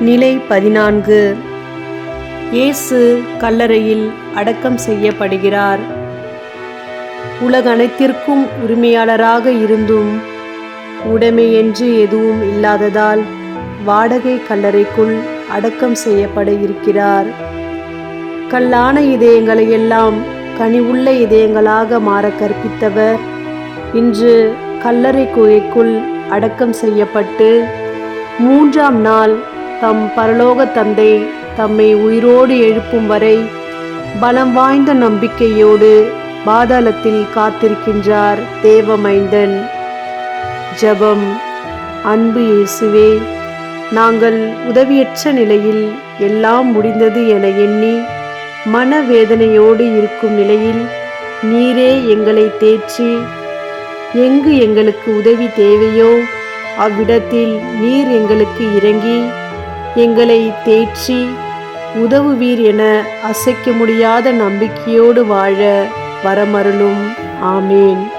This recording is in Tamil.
நிலை பதினான்கு. இயேசு கல்லறையில் அடக்கம் செய்யப்படுகிறார். உலக அனைத்திற்கும் உரிமையாளராக இருந்தும் உடைமை என்று எதுவும் இல்லாததால் வாடகை கல்லறைக்குள் அடக்கம் செய்யப்பட இருக்கிறார். கல்லான இதயங்களை எல்லாம் கனிவுள்ள இதயங்களாக மாற கற்பித்தவர். இன்று கல்லறை குகைக்குள் அடக்கம் செய்யப்பட்டு மூன்றாம் நாள் தம் பரலோக தந்தை தம்மை உயிரோடு எழுப்பும் வரை பலம் வாய்ந்த நம்பிக்கையோடு பாதாளத்தில் காத்திருக்கின்றார் தேவமைந்தன். ஜெபம். அன்பு இயேசுவே நாங்கள் உதவியற்ற நிலையில் எல்லாம் முடிந்தது என எண்ணி மனவேதனையோடு இருக்கும் நிலையில் நீரே எங்களை தேற்றி எங்கு எங்களுக்கு உதவி தேவையோ அவ்விடத்தில் நீர் எங்களுக்கு இறங்கி எங்களை தேற்றி உதவுவீர் என அசைக்க முடியாத நம்பிக்கையோடு வாழ வரமருளும். ஆமேன்.